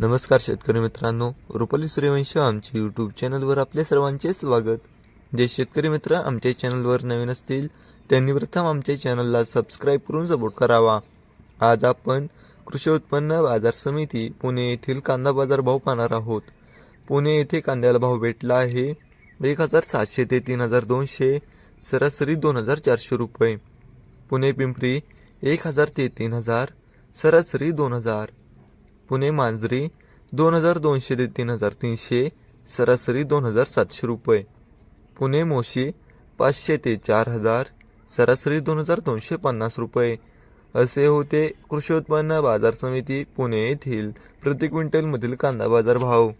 नमस्कार शेतकरी मित्रांनो रुपाली सूर्यवंश आमच्या यूट्यूब चॅनलवर आपल्या सर्वांचे स्वागत. जे शेतकरी मित्र आमच्या चॅनलवर नवीन असतील त्यांनी प्रथम आमच्या चॅनलला सबस्क्राईब करून सपोर्ट करावा. आज आपण कृषी उत्पन्न बाजार समिती पुणे येथील कांदा बाजार भाव पाहणार आहोत. पुणे येथे कांद्याला भाव भेटला आहे एक हजार सातशे ते तीन हजार दोनशे सरासरी दोन हजार चारशे रुपये. पुणे पिंपरी एक हजार ते तीन हजार सरासरी दोन हजार पुणे मांजरी दोन हजार दोनशे ते तीन हजार तीनशे सरासरी दोन हजार सातशे रुपये. पुणे मोशी पाचशे ते चार हजार सरासरी दोन हजार दोनशे पन्नास रुपये. असे होते कृषी उत्पन्न बाजार समिती पुणे येथील प्रति क्विंटलमधील कांदा बाजार भाव.